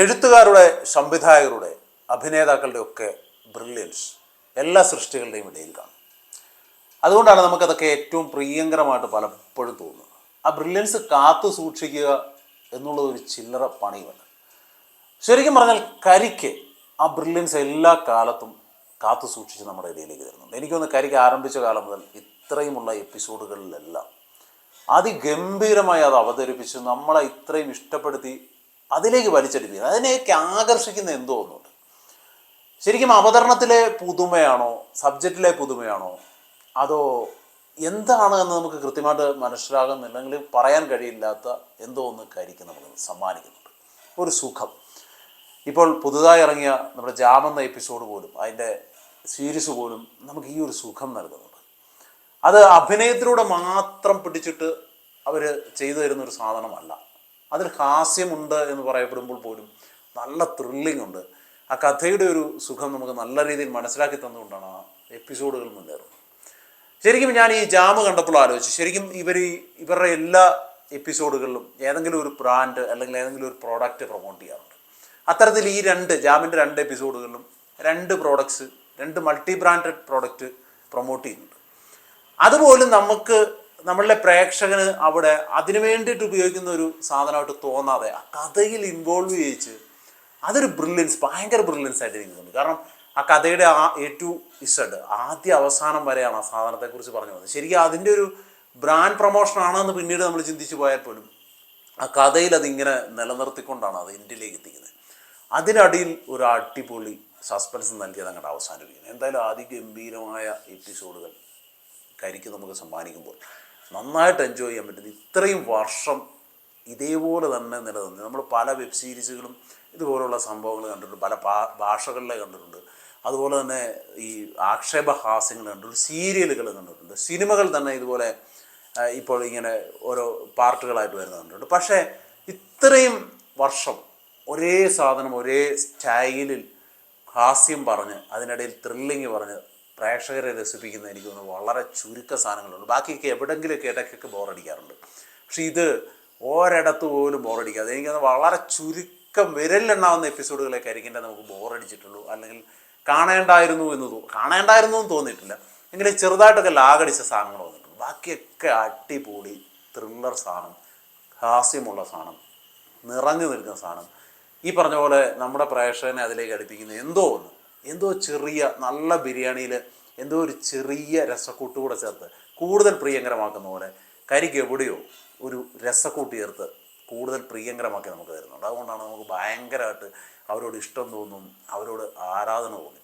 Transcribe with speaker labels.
Speaker 1: എഴുത്തുകാരുടെ സംവിധായകരുടെ അഭിനേതാക്കളുടെ ഒക്കെ ബ്രില്യൻസ് എല്ലാ സൃഷ്ടികളുടെയും ഇടയിൽ കാണും. അതുകൊണ്ടാണ് നമുക്കതൊക്കെ ഏറ്റവും പ്രിയങ്കരമായിട്ട് പലപ്പോഴും തോന്നുന്നത്. ആ ബ്രില്യൻസ് കാത്തു സൂക്ഷിക്കുക എന്നുള്ളത് ഒരു ചില്ലറ പണിയുമല്ല ശരിക്കും പറഞ്ഞാൽ കരിക്ക് ആ ബ്രില്യൻസ് എല്ലാ കാലത്തും കാത്തു സൂക്ഷിച്ച് നമ്മുടെ ഇടയിലേക്ക് തരുന്നുണ്ട്. എനിക്കൊന്ന് കരിക്ക് ആരംഭിച്ച കാലം മുതൽ ഇത്രയുമുള്ള എപ്പിസോഡുകളിലെല്ലാം അതിഗംഭീരമായി അത് അവതരിപ്പിച്ച് നമ്മളെ ഇത്രയും ഇഷ്ടപ്പെടുത്തി അതിലേക്ക് വലിച്ചെടുപ്പിക്കുന്നത് അതിനെയൊക്കെ ആകർഷിക്കുന്ന എന്തോ ഒന്നുണ്ട്. ശരിക്കും അവതരണത്തിലെ പുതുമയാണോ സബ്ജക്റ്റിലെ പുതുമയാണോ അതോ എന്താണ് എന്ന് നമുക്ക് കൃത്യമായിട്ട് മനസ്സിലാകുന്നില്ലെങ്കിൽ പറയാൻ കഴിയില്ലാത്ത എന്തോ ഒന്ന് കാര്യം നമുക്ക് സമ്മാനിക്കുന്നുണ്ട്. ഒരു സുഖം. ഇപ്പോൾ പുതുതായി ഇറങ്ങിയ നമ്മുടെ ജാമെന്ന എപ്പിസോഡ് പോലും അതിന്റെ സീരീസ് പോലും നമുക്ക് ഈ ഒരു സുഖം നൽകുന്നുണ്ട്. അത് അഭിനയത്തിലൂടെ മാത്രം പിടിച്ചിട്ട് അവർ ചെയ്തു തരുന്ന ഒരു സാധനമല്ല. അതിൽ ഹാസ്യമുണ്ട് എന്ന് പറയപ്പെടുമ്പോൾ പോലും നല്ല ത്രില്ലിംഗ് ഉണ്ട്. ആ കഥയുടെ ഒരു സുഖം നമുക്ക് നല്ല രീതിയിൽ മനസ്സിലാക്കി തന്നുകൊണ്ടാണ് ആ എപ്പിസോഡുകൾ മുന്നേറുന്നത്. ശരിക്കും ഞാൻ ഈ ജാമ് കണ്ടപ്പോൾ ആലോചിച്ചു. ശരിക്കും ഇവർ ഇവരുടെ എല്ലാ എപ്പിസോഡുകളിലും ഏതെങ്കിലും ഒരു ബ്രാൻഡ് അല്ലെങ്കിൽ ഏതെങ്കിലും ഒരു പ്രോഡക്റ്റ് പ്രൊമോട്ട് ചെയ്യാറുണ്ട്. അത്തരത്തിൽ ഈ രണ്ട് ജാമിന്റെ രണ്ട് എപ്പിസോഡുകളിലും രണ്ട് പ്രോഡക്ട്സ് രണ്ട് മൾട്ടി ബ്രാൻഡഡ് പ്രോഡക്റ്റ് പ്രൊമോട്ട് ചെയ്യുന്നുണ്ട്. അതുപോലും നമുക്ക് നമ്മളുടെ പ്രേക്ഷകന് അവിടെ അതിനു വേണ്ടിയിട്ട് ഉപയോഗിക്കുന്ന ഒരു സാധനമായിട്ട് തോന്നാതെ ആ കഥയിൽ ഇൻവോൾവ് ചെയ്യിച്ച് അതൊരു ബ്രില്യൻസ് ഭയങ്കര ബ്രില്യൻസ് ആയിട്ട് എനിക്ക് കാരണം ആ കഥയുടെ ആ എ ടു ഇസഡ് ആദ്യ അവസാനം വരെയാണ് ആ സാധനത്തെക്കുറിച്ച് പറഞ്ഞു പോകുന്നത്. ശരിക്കും അതിന്റെ ഒരു ബ്രാൻഡ് പ്രൊമോഷൻ ആണെന്ന് പിന്നീട് നമ്മൾ ചിന്തിച്ചു പോയാൽ പോലും ആ കഥയിൽ അതിങ്ങനെ നിലനിർത്തിക്കൊണ്ടാണ് അത് എൻഡിലേക്ക് എത്തിക്കുന്നത്. അതിനടിയിൽ ഒരു അടിപൊളി സസ്പെൻസ് നൽകിയത് അങ്ങോട്ട് അവസാനിപ്പിക്കുന്നത് എന്തായാലും അതിഗംഭീരമായ എപ്പിസോഡുകൾ കരിക്ക് നമുക്ക് സമ്മാനിക്കുമ്പോൾ നന്നായിട്ട് എൻജോയ് ചെയ്യാൻ പറ്റുന്നു. ഇത്രയും വർഷം ഇതേപോലെ തന്നെ നിലനിന്ന്. നമ്മൾ പല വെബ് സീരീസുകളും ഇതുപോലുള്ള സംഭവങ്ങൾ കണ്ടിട്ടുണ്ട്. പല ഭാഷകളിലെ കണ്ടിട്ടുണ്ട്. അതുപോലെ തന്നെ ഈ ആക്ഷേപഹാസ്യങ്ങൾ കണ്ടിട്ടുണ്ട്. സീരിയലുകൾ കണ്ടിട്ടുണ്ട്. സിനിമകൾ തന്നെ ഇതുപോലെ ഇപ്പോൾ ഇങ്ങനെ ഓരോ പാർട്ടുകളായിട്ട് വരുന്നത് കണ്ടിട്ടുണ്ട്. പക്ഷേ ഇത്രയും വർഷം ഒരേ സാധനം ഒരേ സ്റ്റൈലിൽ ഹാസ്യം പറഞ്ഞ് അതിനിടയിൽ ത്രില്ലിങ് പറഞ്ഞ് പ്രേക്ഷകരെ രസിപ്പിക്കുന്ന എനിക്ക് തോന്നുന്നു വളരെ ചുരുക്ക സാധനങ്ങളുണ്ട്. ബാക്കിയൊക്കെ എവിടെങ്കിലുമൊക്കെ ഇടയ്ക്കൊക്കെ ബോറടിക്കാറുണ്ട്. പക്ഷേ ഇത് ഒരിടത്ത് പോലും ബോറടിക്കാതെ എനിക്ക് വളരെ ചുരുക്കം വിരലിലെണ്ണാവുന്ന എപ്പിസോഡുകളൊക്കെ ആയിരിക്കും നമുക്ക് ബോറടിച്ചിട്ടുള്ളൂ. അല്ലെങ്കിൽ കാണേണ്ടായിരുന്നു എന്ന് തോന്നും കാണേണ്ടായിരുന്നു എന്ന് തോന്നിയിട്ടില്ല. എങ്കിലും ചെറുതായിട്ടൊക്കെ ലാഗടിച്ച സാധനങ്ങൾ വന്നിട്ടുണ്ട്. ബാക്കിയൊക്കെ അടിപൊളി ത്രില്ലർ സാധനം ഹാസ്യമുള്ള സാധനം നിറഞ്ഞു നിൽക്കുന്ന സാധനം. ഈ പറഞ്ഞ പോലെ നമ്മുടെ പ്രേക്ഷകനെ അതിലേക്ക് അടുപ്പിക്കുന്ന എന്തോ ഒന്ന് എന്തോ ചെറിയ നല്ല ബിരിയാണിയിൽ എന്തോ ഒരു ചെറിയ രസക്കൂട്ട് കൂടെ ചേർത്ത്. കൂടുതൽ പ്രിയങ്കരമാക്കുന്ന പോലെ കരിക്ക് എവിടെയോ ഒരു രസക്കൂട്ട് ചേർത്ത് കൂടുതൽ പ്രിയങ്കരമാക്കി നമുക്ക് തരുന്നുണ്ട്. അതുകൊണ്ടാണ് നമുക്ക് ഭയങ്കരമായിട്ട് അവരോട് ഇഷ്ടം തോന്നും അവരോട് ആരാധന തോന്നും.